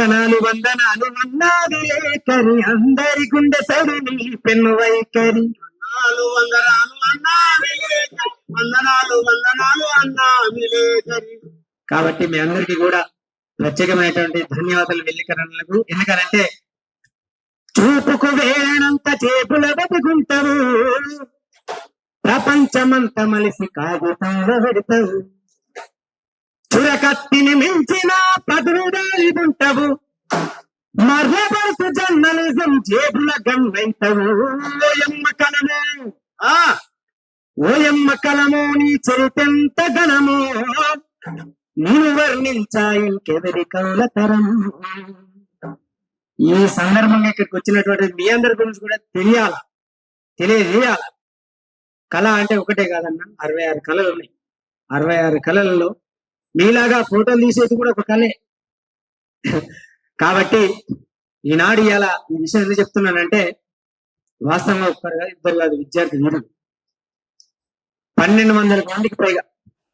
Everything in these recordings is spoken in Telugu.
వందనాలు వందనాలు అన్నాది లేకరి అందరి గుండె సడిని పెన్ను వైఖరి. వందనాలు వందనాలు అన్నా వందనాలు వందనాలు అన్నా కాబట్టి మీ అందరికీ కూడా ప్రత్యేకమైనటువంటి ధన్యవాదాలు వెళ్ళికరణలకు ఎందుకనంటే చూపుకు వేణంత చేపుల బతుకుంటావు. ప్రపంచమంత మలిసి కాగితంలో పెడతావు. చురకత్తిని మించిన పదురుదాలి ఉంటావు మర్రబడుతు జర్నలిజం జేబుల గన్నైంటవు ఓయమ్మ కలము ఆ ఓయమ్మ కలము నీ చరితెంత గణము నేను వర్ణించా ఇంకెవరి కౌల తరము ఈ సందర్భంగా ఇక్కడికి వచ్చినటువంటి మీ అందరి గురించి కూడా తెలియాల? తెలియజేయాల? కళ అంటే ఒకటే కాదన్న అరవై ఆరు కళలు ఉన్నాయి. అరవై ఆరు కళలలో మీలాగా ఫోటోలు తీసేది కూడా ఒక కళే కాబట్టి ఈనాడు ఇలా ఈ విషయం ఎందుకు చెప్తున్నానంటే వాస్తవంగా ఒక్కరు కాదు ఇద్దరు కాదు విద్యార్థి వీరులు పన్నెండు వందల మందికి పైగా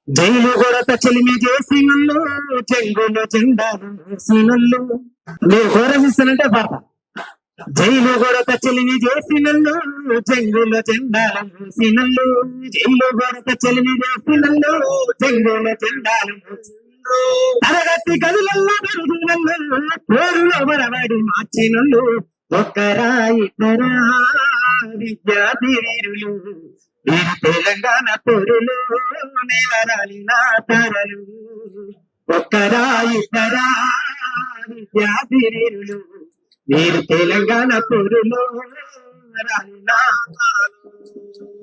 జైలు కొరత చెలిమి చేసి నల్లు చెంగులో జెండాలు నల్లు మీరు కోరసిస్తానంటే పాట జైలు గొడత చెలిని చేసినల్లు జంగుల చెంగులో జెండాలు వేసి జైలు గొడత చెలిని చేసినల్లు జంగుల చెంగులో జెండాలు తరగతి గదులల్లో పెరుగునల్లు పోరులో మరవడి మార్చినల్లు. ఒక్కరా ఇద్దరా విద్యార్థి వీరులు వీరు తెలంగాణ పొరులు నెలరాలిన తరలు. ఒక్కరా ఇద్దరా విద్యార్థి మీరు తెలంగాణ పొరులు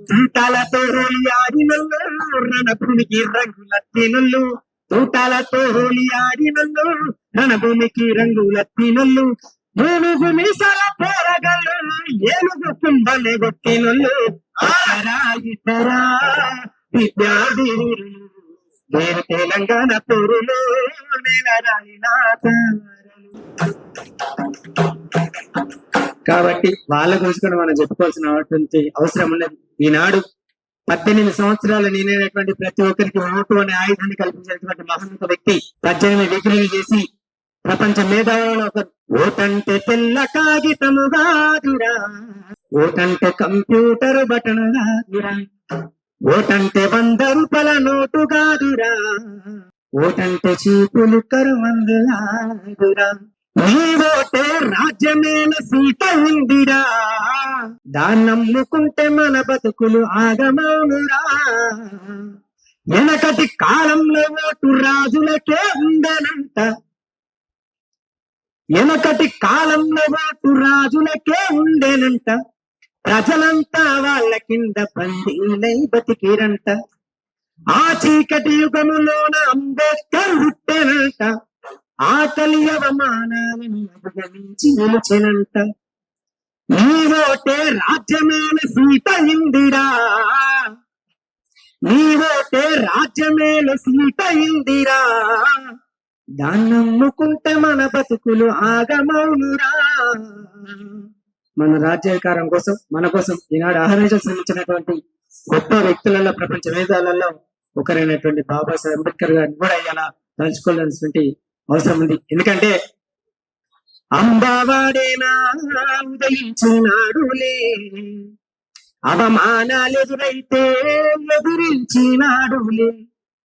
తూటాలతో హోలీ ఆడినల్లు రణభూమికి రంగుల తినల్లు తూటాలతో హోలీ ఆడినల్లు రణభూమికి రంగుల తినల్లు ఏనుగు మీసాల పోరగల్లు ఏనుగు కుండలే కొట్టినల్లు ఆరా ఇతరా విద్యార్థి నేను తెలంగాణ తోరులో కాబట్టి వాళ్ళ గురించి కూడా మనం చెప్పుకోవాల్సినటువంటి అవసరం ఉన్నది. ఈనాడు పద్దెనిమిది సంవత్సరాలు నేనైనటువంటి ప్రతి ఒక్కరికి ఓటు అనే ఆయుధాన్ని కల్పించినటువంటి మహోన్నత వ్యక్తి పద్దెనిమిది డిగ్రీలు చేసి ప్రపంచ మేధావులలో ఒక ఓటంటే తెల్ల కాగితము కాదురా ఓటంటే కంప్యూటర్ బటన్ కాదురా ఓటంటే వంద రూపాయల నోటు కాదురా. ఓటంటే చీపులు కరుమందు నీ ఓటే రాజ్యమైన సీత ఉందిరా. దాన్ని మన బతుకులు ఆగమౌనురా. వెనకటి కాలంలో ఓటు రాజులకే ఉండనంట. వెనకటి కాలంలో ఓటు రాజులకే ఉండేనంట. ప్రజలంతా వాళ్ళ కింద బందీలై బతికిరంట. ఆ చీకటి యుగములోన అంబేద్కర్ పుట్టెనంట ఆకలి అవమానాలను అధిగమించి నిలిచెనంట. నీ ఓటే రాజ్యమైన సీత ఇందిరా. నీ ఓటే రాజ్యమేల సీత ఇందిరా. దాన్నమ్ముకుంటే మన బతుకులు ఆగమౌనురా. మన రాజ్యాధికారం కోసం మన కోసం ఈనాడు ఆహరించ శ్రమించినటువంటి గొప్ప వ్యక్తులలో ప్రపంచ వేదాలలో ఒకరైనటువంటి బాబాసాహెబ్ అంబేద్కర్ గారిని కూడా ఇలా తలుచుకోవాల్సినటువంటి అవసరం ఉంది. ఎందుకంటే అంబావాడేనా ఉదయించినాడులే. అవమానాలు ఎదురైతే ఎదురించినాడులే.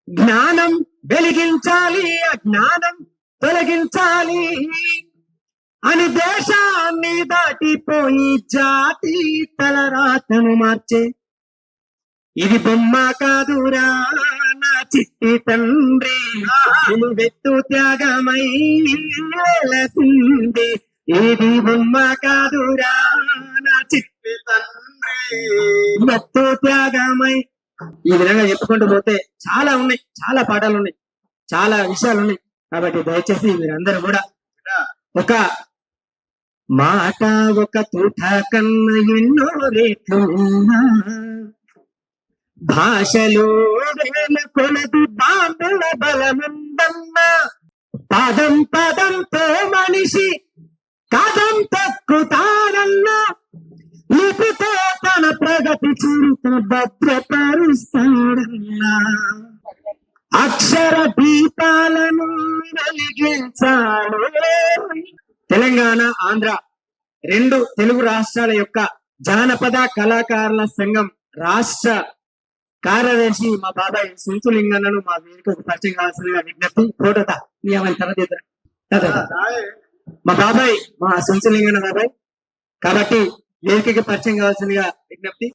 జ్ఞానం వెలిగించాలి అజ్ఞానం తొలగించాలి. అని దేశాన్ని దాటిపోయి జాతి తలరాతను మార్చే. ఇది బొమ్మ కాదురా నా చిట్టి తండ్రి. వెత్తు త్యాగమై వెలసింది. ఇది బొమ్మ కాదురా నా చిట్టి తండ్రి. వెత్తు త్యాగమై. ఈ విధంగా చెప్పుకుంటూ పోతే చాలా ఉన్నాయి చాలా పాఠాలు ఉన్నాయి చాలా విషయాలు ఉన్నాయి. కాబట్టి దయచేసి మీరందరూ కూడా ఒక మాట ఒక తూట కన్న ఎన్నో రేట్లున్నా భాషలో వేల కొలదు బాంబుల బలముందన్నా. పదం పదంతో మనిషి కదం తక్కుతానన్నా. లిపితో తన ప్రగతి చరిత్ర భద్రపరుస్తాడన్నా. అక్షర దీపాలను వెలిగించాడు తెలంగాణ ఆంధ్ర రెండు తెలుగు రాష్ట్రాల యొక్క జానపద కళాకారుల సంఘం రాష్ట్ర కార్యదర్శి మా బాబాయ్ సుంచులింగన్నను మా వేదికకు పరిచయం కావాల్సిన విజ్ఞప్తి. ఫోటోతా నీ ఏమైనా తర్వాత మా బాబాయ్ మా సుంచులింగన్న బాబాయ్. కాబట్టి వేదికకి పరిచయం కావాల్సిందిగా విజ్ఞప్తి.